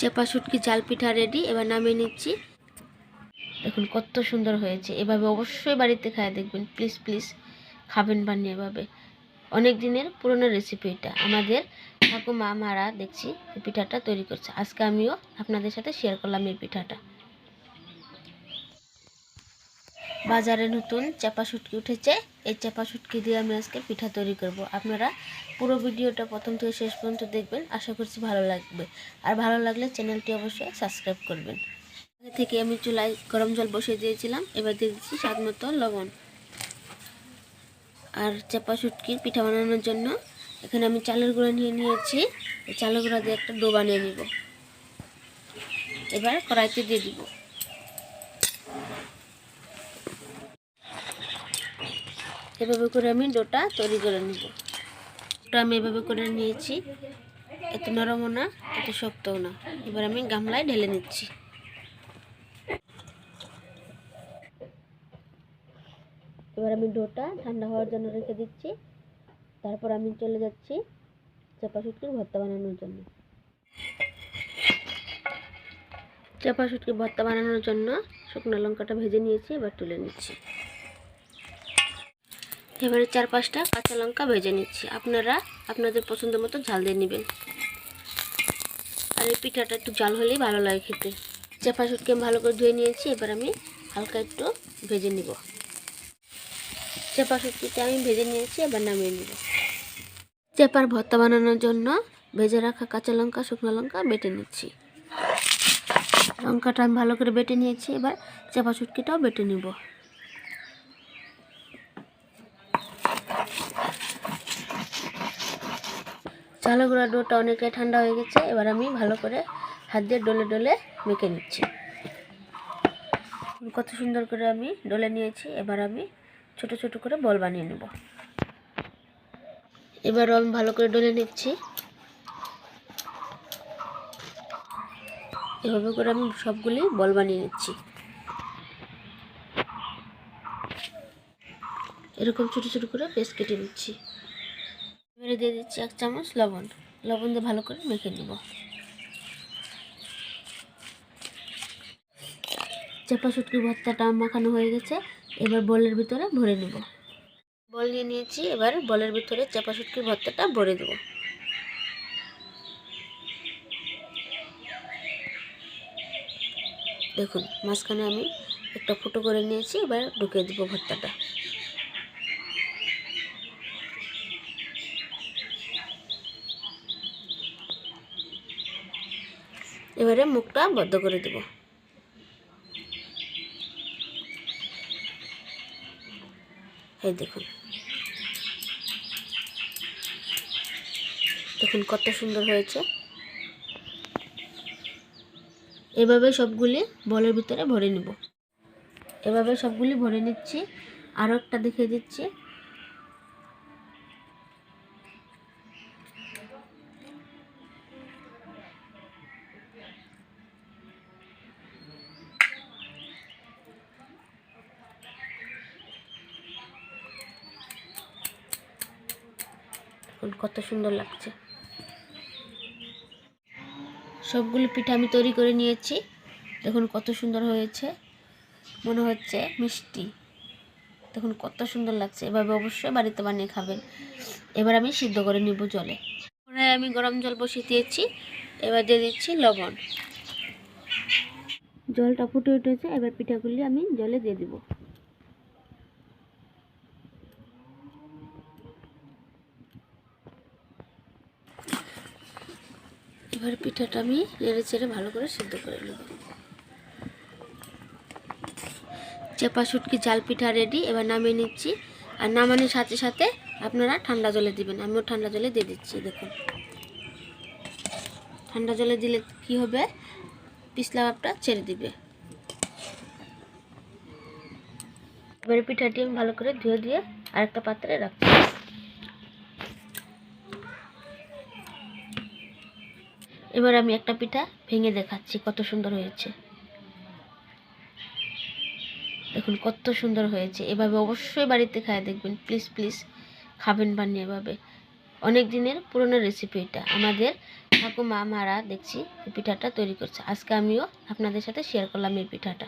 চেপা শুটকি চাল পিঠা রেডি এবার নামিয়ে নিচ্ছি। দেখুন, কত সুন্দর হয়েছে। এভাবে অবশ্যই বাড়িতে খায় দেখবেন। প্লিজ প্লিজ খাবেন বানিয়ে এভাবে। অনেক দিনের পুরনো রেসিপি এটা। আমাদের ঠাকুমা, মারা দেখছি পিঠাটা তৈরি করছে। আজকে আমিও আপনাদের সাথে শেয়ার করলাম এই পিঠাটা। বাজারে নতুন চাপা শুটকি উঠেছে। এই চাপা শুটকি দিয়ে আমি আজকে পিঠা তৈরি করব। আপনারা পুরো ভিডিওটা প্রথম থেকে শেষ পর্যন্ত দেখবেন। আশা করছি ভালো লাগবে। আর ভালো লাগলে চ্যানেলটি অবশ্যই সাবস্ক্রাইব করবেন। আগে থেকে আমি চুলায় গরম জল বসিয়ে দিয়েছিলাম। এবার দিয়ে দিচ্ছি স্বাদ মতো লবণ। আর চাপা শুটকির পিঠা বানানোর জন্য এখানে আমি চালের গুঁড়া নিয়ে নিয়েছি। চালের গুঁড়ো দিয়ে একটা ডো বানিয়ে নিব। এবার কড়াইতে দিয়ে দিব। এভাবে করে আমি ডোটা তৈরি করে নিব। ডোটা আমি এভাবে করে নিয়েছি। এত নরমও না, এত শক্তও না। এবার আমি গামলায় ঢেলে নিচ্ছি। এবার আমি ডোটা ঠান্ডা হওয়ার জন্য রেখে দিচ্ছি। তারপর আমি চলে যাচ্ছি চাপা শুটকির ভর্তা বানানোর জন্য। চাপা শুটকির ভর্তা বানানোর জন্য শুকনো লঙ্কাটা ভেজে নিয়েছি, এবার তুলে নিচ্ছি। এবারে চার পাঁচটা কাঁচা লঙ্কা ভেজে নিচ্ছি। আপনারা আপনাদের পছন্দ মতো ঝাল দিয়ে নেবেন। আর এই পিঠাটা একটু জাল হলেই ভালো লাগে খেতে। চাপা আমি ভালো করে ধুয়ে নিয়েছি, এবার আমি হালকা একটু ভেজে নিব। চেপা শুটকিটা আমি ভেজে নিয়েছি, এবার নামিয়ে নিব। চেপার ভর্তা বানানোর জন্য ভেজে রাখা কাঁচা লঙ্কা, শুকনো লঙ্কা বেটে নিচ্ছি। লঙ্কাটা আমি ভালো করে বেটে নিয়েছি, এবার চেপা শুটকিটাও বেটে নিব। চালের গুঁড়া ডোটা অনেকটাই ঠান্ডা হয়ে গেছে। এবার আমি ভালো করে হাত দিয়ে ডলে ডলে মেখে নিচ্ছি। কত সুন্দর করে আমি ডলে নিয়েছি। এবার আমি ছোট ছোট করে বল বানিয়ে নেব। এবারও আমি ভালো করে ডলে নিচ্ছি। এভাবে করে আমি সবগুলি বল বানিয়ে নিচ্ছি। এরকম ছোট ছোট করে পেস্ট কেটে নিচ্ছি। এবারে দিয়ে দিচ্ছি এক চামচ লবণ। লবণ দিয়ে ভালো করে মেখে নেব। চাপা শুটকি ভর্তাটা মাখানো হয়ে গেছে, এবার বলের ভিতরে ভরে নেব। বল নিয়ে নিয়েছি, এবার বলের ভিতরে চাপা শুটকি ভর্তাটা ভরে দেব। দেখুন, মাঝখানে আমি একটা ফুটো করে নিয়েছি, এবার ঢুকিয়ে দেবো ভর্তাটা। এবারে মুখটা বদ্ধ করে দেব। এই দেখুন। দেখুন কত সুন্দর হয়েছে। এভাবে সবগুলি বলের ভিতরে ভরে নিব। এভাবে সবগুলি ভরে নিচ্ছি। আরও একটা দেখিয়ে দিচ্ছি। দেখুন, কত সুন্দর লাগছে। সবগুলো পিঠা আমি তৈরি করে নিয়েছি। দেখুন, কত সুন্দর হয়েছে। মনে হচ্ছে মিষ্টি। দেখুন, কত সুন্দর লাগছে। এভাবে অবশ্যই বাড়িতে বানিয়ে খাবেন। এবার আমি সিদ্ধ করে নিব জলে। কড়াই আমি গরম জল বসিয়ে দিয়েছি। এবার দিয়ে দিচ্ছি লবণ। জলটা ফুটে উঠেছে। এবার পিঠাগুলি আমি জলে দিয়ে দিব। এবার পিঠাটা আমি নেড়ে চেড়ে ভালো করে সিদ্ধ করে নেব। চেপা শুটকি জাল পিঠা রেডি এবার নামিয়ে নিচ্ছি। আর নামানোর সাথে সাথে আপনারা ঠান্ডা জলে দিবেন। আমিও ঠান্ডা জলে দিয়ে দিচ্ছি, দেখুন। ঠান্ডা জলে দিলে কি হবে? পিছলা ভাবটা ছেড়ে দিবে। এবারে পিঠাটি আমি ভালো করে ধুয়ে দিয়ে আরেকটা পাত্রে রাখছি। এবার আমি একটা পিঠা ভেঙে দেখাচ্ছি, কত সুন্দর হয়েছে। দেখুন কত সুন্দর হয়েছে। এভাবে অবশ্যই বাড়িতে খায় দেখবেন। প্লিজ প্লিজ খাবেন বানিয়ে এভাবে। অনেক দিনের পুরনো রেসিপি এটা। আমাদের ঠাকুমা, মারা দেখছি পিঠাটা তৈরি করছে। আজকে আমিও আপনাদের সাথে শেয়ার করলাম এই পিঠাটা।